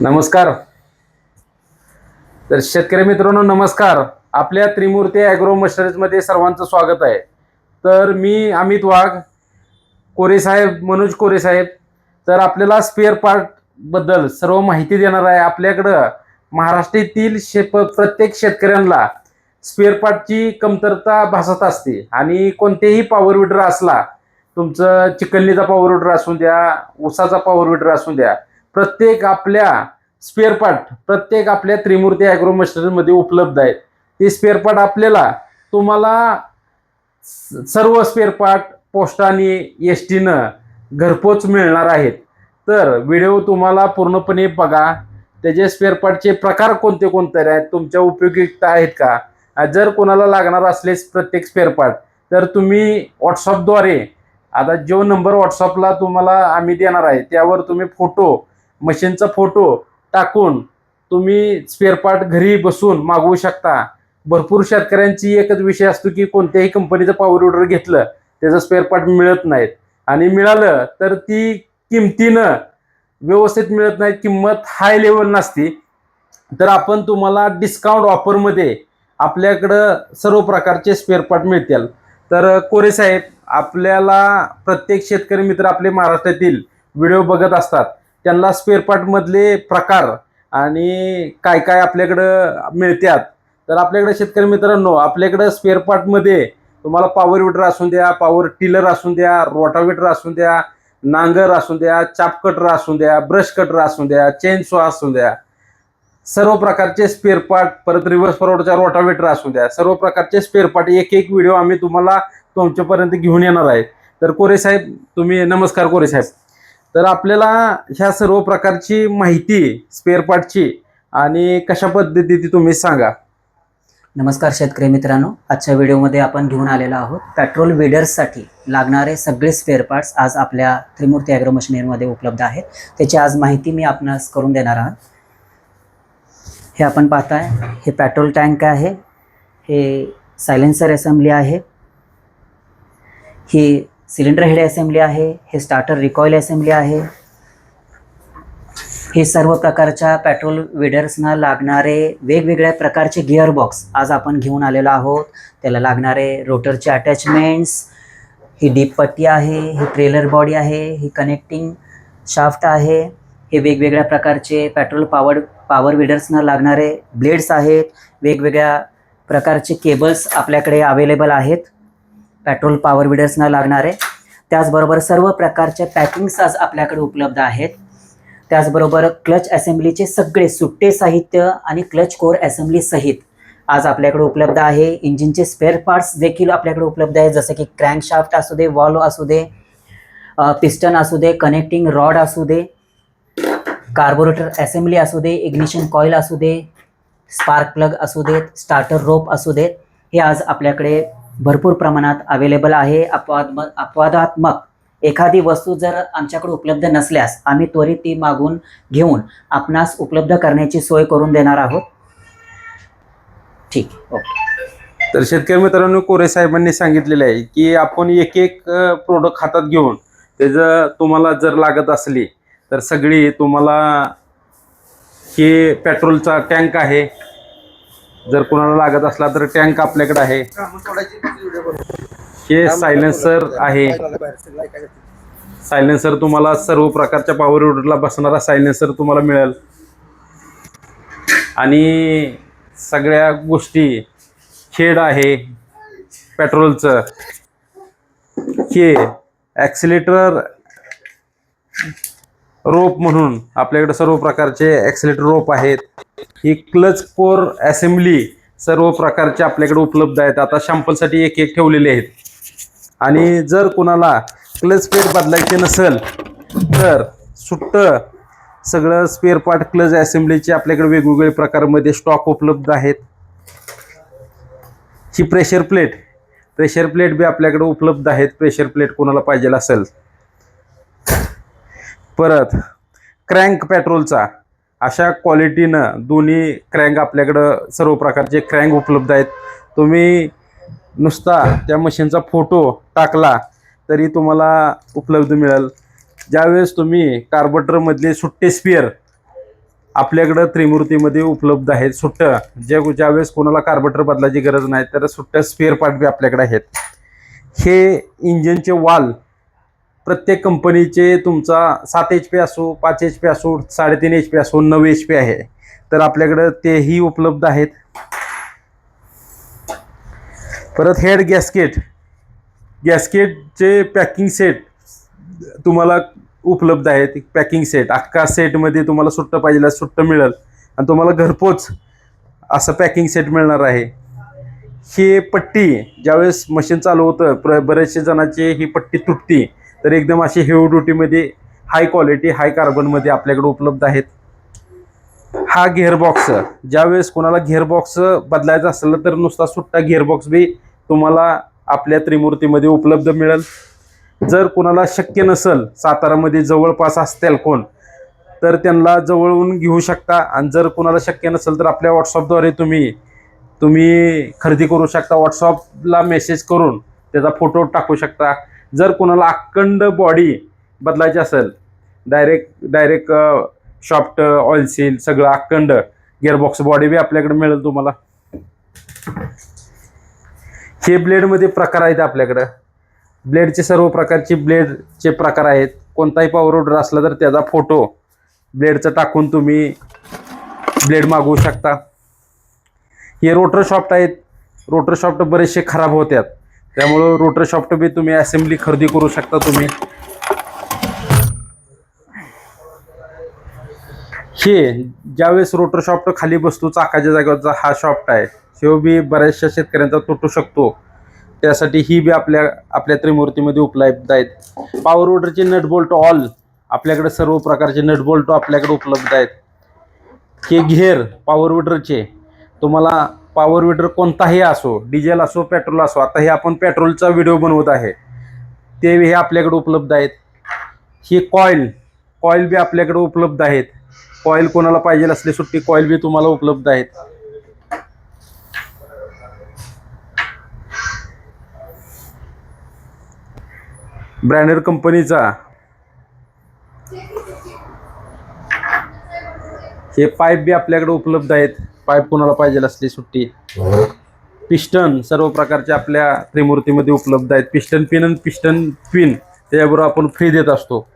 नमस्कार. तर शेतकरी मित्रांनो नमस्कार. आपल्या त्रिमूर्ती ॲग्रो मशनरीजमध्ये सर्वांचं स्वागत आहे. तर मी अमित वाघ कोरे साहेब मनोज कोरे साहेब. तर आपल्याला स्पेअर पार्टबद्दल सर्व माहिती देणार आहे. आपल्याकडं महाराष्ट्रातील शेप प्रत्येक शेतकऱ्यांना स्पेअर पार्टची कमतरता भासत असते. आणि कोणतेही पॉवर विडर असला तुमचं चिकलनीचा पॉवर विडर असू द्या उसाचा पॉवर विडर असू द्या प्रत्येक आपल्या स्पेअर पार्ट प्रत्येक आपल्या त्रिमूर्ती ॲग्रो मशिनरीमध्ये उपलब्ध आहेत. ते स्पेअर पार्ट आपल्याला तुम्हाला स- सर्व स्पेअर पार्ट पोस्टाने एस टीनं घरपोच मिळणार आहेत. तर व्हिडिओ तुम्हाला पूर्णपणे बघा. त्याचे स्पेअर पार्टचे प्रकार कोणते कोणते आहेत तुमच्या उपयोगिता आहेत का? जर कोणाला लागणार असले प्रत्येक स्पेअर पार्ट तर तुम्ही व्हॉट्सअपद्वारे आता जो नंबर व्हॉट्सअपला तुम्हाला आम्ही देणार आहे त्यावर तुम्ही फोटो मशीनचा फोटो टाकून तुम्ही स्पेअर पार्ट घरी बसून मागवू शकता. भरपूर शेतकऱ्यांची एकच विषय असतो की कोणत्याही कंपनीचं पॉवर ऑर्डर घेतलं त्याचं स्पेअर पार्ट मिळत नाहीत. आणि मिळालं तर ती किमतीनं व्यवस्थित मिळत नाहीत किंमत हाय लेवल नसती. तर आपण तुम्हाला डिस्काउंट ऑफरमध्ये आपल्याकडं सर्व प्रकारचे स्पेअर पार्ट मिळतील. तर कोरे साहेब आपल्याला प्रत्येक शेतकरी मित्र आपले महाराष्ट्रातील व्हिडिओ बघत असतात. त्यांना स्पेअरपार्टमधले प्रकार आणि काय काय आपल्याकडं मिळतात तर आपल्याकडे शेतकरी मित्रांनो आपल्याकडं स्पेअरपार्टमध्ये तुम्हाला पॉवर विटर असून द्या पॉवर टिलर असून द्या रोटावेटर असून द्या नांगर असून द्या चाप कटर असून द्या ब्रश कटर असून द्या चेन सो असून द्या. सर्व प्रकारचे स्पेअरपार्ट परत रिव्हर्स फॉरवर्डच्या रोटावेटर असून द्या. सर्व प्रकारचे स्पेअरपार्ट एक एक व्हिडिओ आम्ही तुम्हाला तुमच्यापर्यंत घेऊन येणार आहे. तर कोरे साहेब तुम्ही नमस्कार कोरे साहेब. तर आपल्याला ह्या सर्व प्रकारची माहिती स्पेअर पार्टची आणि कशा पद्धतीची तुम्ही सांगा? नमस्कार शेतकरी मित्रांनो. आजच्या व्हिडिओमध्ये आपण घेऊन आलेलो आहोत पेट्रोल वेडर्ससाठी लागणारे सगळे स्पेअर पार्ट्स आज आपल्या त्रिमूर्ती ॲग्रो मशिनरीमध्ये उपलब्ध आहेत. त्याची आज माहिती मी आपणास करून देणार आहात हे आपण पाहताय. हे पेट्रोल टँक आहे. हे सायलेन्सर असेंब्ली आहे. ही सिलेंडर हेड असेंब्ली आहे हे स्टार्टर रिकॉईल असेंब्ली आहे. हे सर्व प्रकारच्या पेट्रोल वेडर्सना लागणारे वेगवेगळ्या प्रकारचे गिअर बॉक्स आज आपण घेऊन आलेलो आहोत. त्याला लागणारे रोटरचे अटॅचमेंट्स ही डीप पट्टी आहे ही ट्रेलर बॉडी आहे ही कनेक्टिंग शाफ्ट आहे. हे वेगवेगळ्या प्रकारचे पेट्रोल पॉवर पॉवर विडर्सना लागणारे ब्लेड्स आहेत. वेगवेगळ्या प्रकारचे केबल्स आपल्याकडे अवेलेबल आहेत. पेट्रोल पॉवर विडर्सना लागणारे. त्याचबरोबर सर्व प्रकारचे पॅकिंग्स आज आपल्याकडे उपलब्ध आहेत. त्याचबरोबर क्लच असेंब्लीचे सगळे सुट्टे साहित्य आणि क्लच कोर असेंब्ली सहित आज आपल्याकडे उपलब्ध आहे. इंजिनचे स्पेअर पार्ट्स देखील आपल्याकडे उपलब्ध आहेत जसं की क्रँकशाफ्ट असू दे वॉल्व असू दे पिस्टन असू दे कनेक्टिंग रॉड असू दे कार्बोरेटर असेंब्ली असू दे इग्निशन कॉईल असू दे स्पार्क प्लग असू देत स्टार्टर रोप असू देत हे आज आपल्याकडे भरपूर प्रमाणात अवेलेबल आहे. अपवाद अपवादात्मक एखादी वस्तू जर आमच्याकडे उपलब्ध नसल्यास आम्ही त्वरित ती मागून घेऊन आपणास उपलब्ध करण्याची सोय करून देणार आहोत. ठीक ओके. तर शेतकरी मित्रांनो कोरे साहेबांनी सांगितलेलं आहे की आपण एक एक प्रोडक्ट हातात घेऊन त्याचं तुम्हाला जर लागत असली तर सगळी तुम्हाला हे पेट्रोलचा टँक आहे जर कोणाला लागत असला तर टँक आपल्याकडे आहे. हे सायलेन्सर आहे. सायलेन्सर तुम्हाला सर्व प्रकारच्या पॉवर विडरला बसणारा सायलेन्सर तुम्हाला मिळेल. आणि सगळ्या गोष्टी खेड आहे. पेट्रोलचं हे ॲक्सिलेटर रोप म्हणून आपल्याकडे सर्व प्रकारचे ॲक्सिलेटर रोप आहेत. ही क्लच कोर असेंब्ली सर्व प्रकारचे आपल्याकडे उपलब्ध आहेत. आता शॅम्पलसाठी एक एक ठेवलेले आहेत. आणि जर कोणाला क्लच पेट बदलायचे नसेल तर सुट्ट सगळं स्पेअर पार्ट क्लच असेंब्लीचे आपल्याकडे वेगवेगळे प्रकारमध्ये स्टॉक उपलब्ध आहेत. ही प्रेशर प्लेट प्रेशर प्लेट बी आपल्याकडे उपलब्ध आहेत. प्रेशर प्लेट कोणाला पाहिजे असेल? परत क्रँक पेट्रोलचा अशा क्वालिटीनं दोन्ही क्रँक आपल्याकडं सर्व प्रकारचे क्रँक उपलब्ध आहेत. तुम्ही नुसता त्या मशीनचा फोटो टाकला तरी तुम्हाला उपलब्ध मिळेल. ज्यावेळेस तुम्ही कार्बोटरमधले सुट्टे स्पिअर आपल्याकडं त्रिमूर्तीमध्ये उपलब्ध आहेत सुट्टं ज्या ज्यावेळेस कोणाला कार्बोटर बदलायची गरज नाही तर सुट्ट्या स्पेअर पार्ट बी आपल्याकडे आहेत. हे इंजिनचे वाल प्रत्येक कंपनीचे तुमचा सात एच पी असो पाच एच पी असो साडेतीन एच पी असो नऊ एच पी आहे. तर आपल्याकडं तेही उपलब्ध आहेत. परत हेड गॅस्केट. गॅस्केटचे पॅकिंग सेट तुम्हाला उपलब्ध आहेत. Packing set. अख्खा सेटमध्ये तुम्हाला सुट्टं पाहिजे सुट्टं मिळेल. आणि तुम्हाला घरपोच असं पॅकिंग सेट मिळणार आहे. ही पट्टी ज्यावेळेस मशीन चालू होतं प्र बरेचसे जणांची ही पट्टी तुटती. तर एकदम अशी हेव ड्युटीमध्ये हाय क्वालिटी हाय कार्बनमध्ये आपल्याकडे उपलब्ध आहेत. हा गिअरबॉक्स ज्यावेळेस कोणाला गिअरबॉक्स बदलायचा असेल तर नुसता सुट्टा गिअरबॉक्स बी तुम्हाला आपल्या त्रिमूर्तीमध्ये उपलब्ध मिळेल. जर कोणाला शक्य नसेल सातारामध्ये जवळपास असतील कोण तर त्यांना जवळून घेऊ शकता. आणि जर कोणाला शक्य नसेल तर आपल्या व्हॉट्सअपद्वारे तुम्ही तुम्ही खरेदी करू शकता. व्हॉट्सअपला मेसेज करून त्याचा फोटो टाकू शकता. जर कोणाला अखंड बॉडी बदलायची असेल direct direct shaft oil seal सगळं अखंड गिअरबॉक्स बॉडी बी आपल्याकडे मिळेल तुम्हाला. हे ब्लेडमध्ये प्रकार आहेत आपल्याकडं. ब्लेडचे सर्व प्रकारचे ब्लेडचे प्रकार आहेत. कोणताही पॉवर ऑर्डर असला तर त्याचा फोटो ब्लेडचं टाकून तुम्ही ब्लेड मागवू शकता. हे रोटर शॉफ्ट आहेत. रोटर शॉफ्ट बरेचसे खराब होतात त्यामुळं रोटर शॉफ्ट बी तुम्ही असेंब्ली खरेदी करू शकता तुम्ही. हे ज्यावेळेस रोटर शॉफ्ट खाली बसतो चाकाच्या जागेवरचा हा शॉफ्ट आहे तो बी बऱ्याचशा शेतकऱ्यांचा तुटू शकतो. त्यासाठी ही बी आपल्या आपल्या त्रिमूर्तीमध्ये उपलब्ध आहेत. पॉवर रोडरचे नट बोल्ट ऑल आपल्याकडे सर्व प्रकारचे नट बोल्ट आपल्याकडे उपलब्ध आहेत. हे घेर पॉवर विडरचे तुम्हाला पॉवर विडर कोणताही असो डिझेल असो पेट्रोल असो आता हे आपण पेट्रोलचा व्हिडिओ बनवत आहे. ते हे आपल्याकडे उपलब्ध आहेत. ही कॉईल कॉईल बी आपल्याकडे उपलब्ध आहेत. कॉईल कोणाला पाहिजे असली सुट्टी कॉईल बी तुम्हाला उपलब्ध आहेत. ब्रँडेड कंपनीचा हे पाईप बी आपल्याकडे उपलब्ध आहेत. पाईप कोणाला पाहिजे असली सुट्टी? पिस्टन सर्व प्रकारचे आपल्या त्रिमूर्तीमध्ये उपलब्ध आहेत. पिस्टन पिन आणि पिस्टन पिन त्याच्याबरोबर आपण फ्री देत असतो.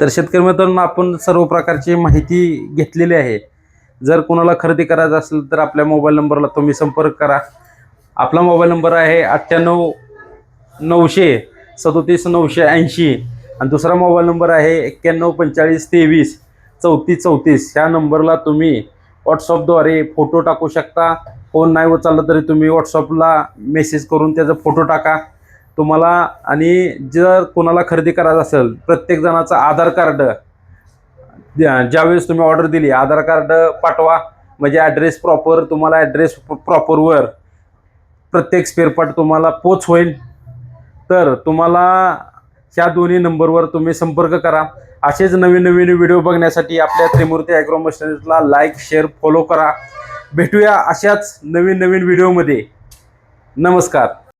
तर शेतकरी मित्रांनो आपण सर्व प्रकारची माहिती घेतलेली आहे. जर कोणाला खरेदी करायचं असेल तर आपल्या मोबाईल नंबरला तुम्ही संपर्क करा. आपला मोबाईल नंबर आहे अठ्ठ्याण्णव नऊशे सदोतीस नऊशे ऐंशी. आणि दुसरा मोबाईल नंबर आहे एक्क्याण्णव पंचेचाळीस तेवीस चौतीस चौतीस. ह्या नंबरला तुम्ही व्हॉट्सअपद्वारे फोटो टाकू शकता. फोन नाही उचलला तरी तुम्ही व्हॉट्सअपला मेसेज करून त्याचा फोटो टाका. तुम्हाला आणि जर कोणाला खरेदी करायचं असेल प्रत्येक जणाचं आधार कार्ड ज्यावेळेस तुम्ही ऑर्डर दिली आधार कार्ड पाठवा. म्हणजे ॲड्रेस प्रॉपर तुम्हाला ॲड्रेस प्रॉपरवर प्रत्येक स्पेअरपार्ट तुम्हाला पोच होईल. तर तुम्हाला ह्या दोन्ही नंबरवर तुम्ही संपर्क करा. असेच नवीन नवीन व्हिडिओ बघण्यासाठी आपल्या त्रिमूर्ती ॲग्रो मशनरीजला लाईक शेअर फॉलो करा. भेटूया अशाच नवीन नवीन व्हिडिओमध्ये. नमस्कार.